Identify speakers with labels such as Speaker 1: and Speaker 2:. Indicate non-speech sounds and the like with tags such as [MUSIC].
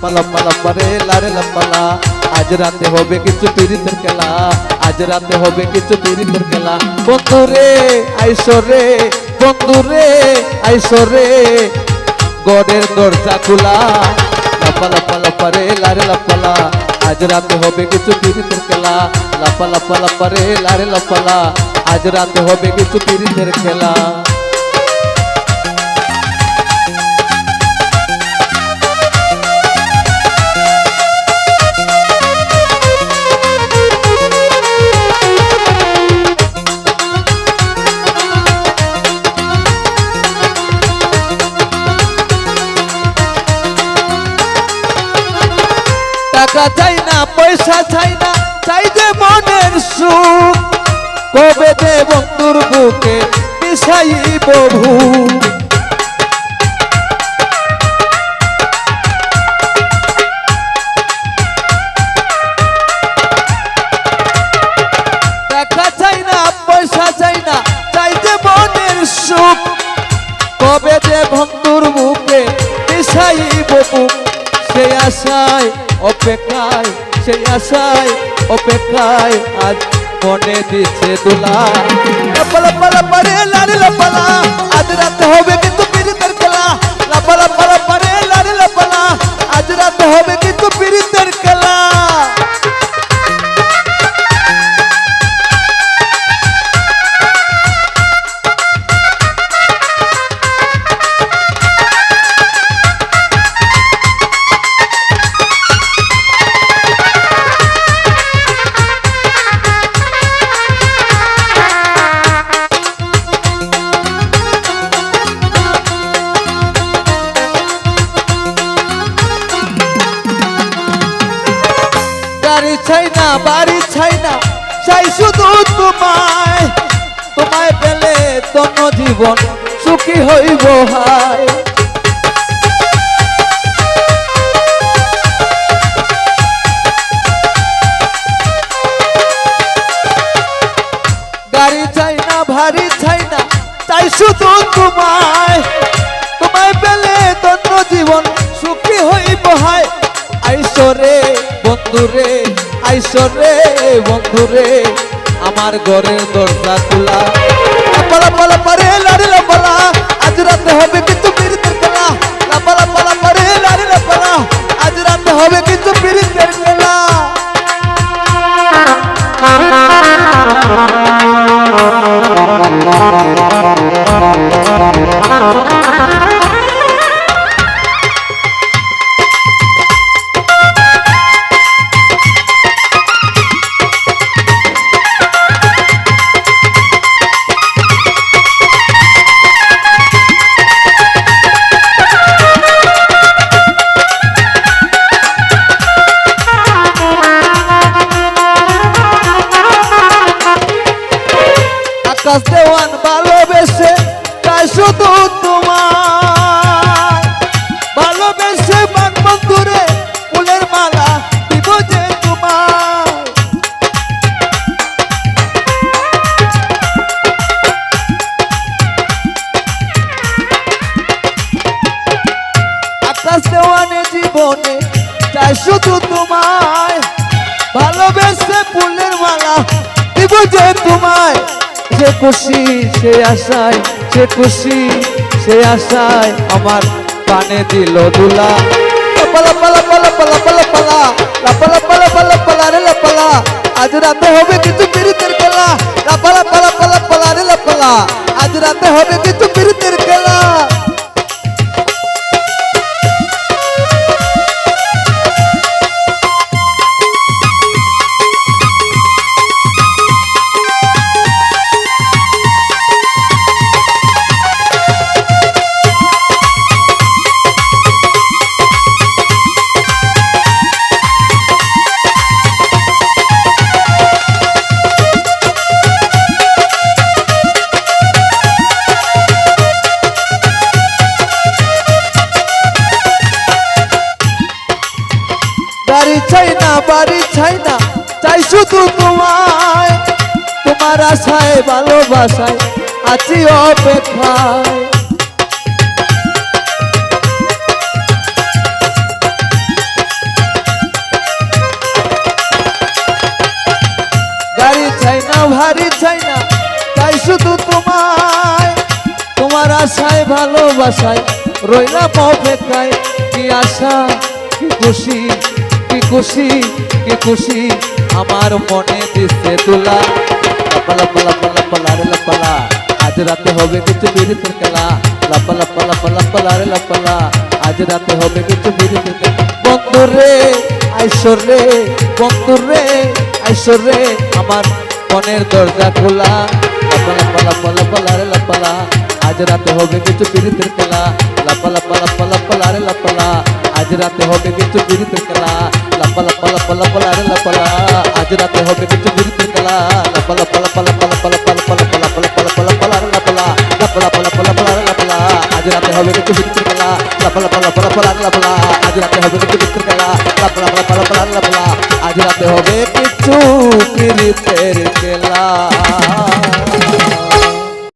Speaker 1: পালা পালা পারে লারে লাপালা আজ রাতে হবে কিছু পিরিতের খেলা আজ রাতে হবে কিছু পিরিতের খেলা বন্ধু রে আইসো রে বন্ধু রে আইসো রে গড়ের দরজা খোলা লাপা লাপা লাপা রে লারে লাপালা আজ রাতে হবে কিছু পিরিতের খেলা লাপা লাপা লাপা রে লারে লাপালা আজ রাতে হবে কিছু পিরিতের খেলা টাকা চাই না, পয়সা চাই না, চাই যে মনের সুখ। কবে বন্ধুর বুকে মিশাইব ভূ পয়সা যে মনের কবে যে বন্ধুর বুকে মিশাইব বুক সেই আশায় অপেক্ষায় সেই আশায়, অপেক্ষায় আজ মনে দিচ্ছে দোলা। পালা পালা পারে লাল পালা আজ রাতে হবে চাই না, বাড়ি চাই না। চাই শুধু তোমায়। তোমায় পেলে তন জীবন সুখী হইব, হায়। গাড়ি চাই না ভারী চাই না, চাই শুধু তোমায়। তোমায় পেলে তন্ত্র জীবন সুখী হইব, হায়। আইসরে বন্ধুরে আইসরে বন্ধুরে আমার ঘরের দরজা খোলা। পালা পালা পারে, লারে লাপালা, আজ রাতে হবে কিন্তু পীড়িতের খেলা। লাপালা পালা পারে, লারে লাপালা, আজ রাতে হবে কিন্তু পীড়িতের খেলা। [LAUGHS] আকাশ দেওয়ান ভালোবেসে, তাই শুধু তোমার ভালোবেসে মান বন্ধুরে, ফুলের মালা দিব যে তোমার আকাশ দেওয়ানে জীবনে চাই শুধু তোমায়। ভালোবেসে ফুলের মালা দিব যে তোমায়। সে খুশি সে আশায় সে খুশি সে আশায় আমার কানে দিল দুলা পালা পালা পালা পালা পালা পালা পালা পালা পালা পালা রে পালা আজ রাতে হবে কিছু বাড়ি চাই না, চাই শুধু তোমায়। তোমার আশায়, ভালোবাসায় আছি অপেক্ষায়। গাড়ি চাই না ভারী চাই না, চাই শুধু তোমায়। তোমার আশায়, ভালোবাসায় রইলাম অপেক্ষায়। কি আশা খুশি কি খুশি কি খুশি আমার মনে দিচ্ছে তোলা লাপালা পালা পালা পালা রে লাপালা। আজ রাতে হবে কিছু বিরিতের খেলা। লাপালা পালা পালা পালা রে লাপালা। আজ রাতে হবে কিছু বিরিতের খেলা। বন্ধু রে আইসর রে, বন্ধু রে আইসর রে। আমার মনের দরজা খোলা। লাপালা পালা পালা পালা রে লাপালা। আজ রাতে হবে কিছু বিরিতের খেলা। লাপালা পালা পালা পালা রে লাপালা। আজ রাতে হবে কিছু বিরিতের খেলা। লাপালা পালা পালা পালা রে লাপালা আজ রাতে হবে কিছু বিরিতের খেলা লাপালা পালা পালা পালা পালা পালা পালা পালা পালা পালা পালা পালা রে লাপালা লাপালা পালা পালা পালা রে লাপালা আজ রাতে হবে কিছু বিরিতের খেলা লাপালা পালা পালা পালা রে লাপালা আজ রাতে হবে কিছু বিরিতের খেলা লাপালা পালা পালা পালা রে লাপালা আজ রাতে হবে কিছু বিরিতের খেলা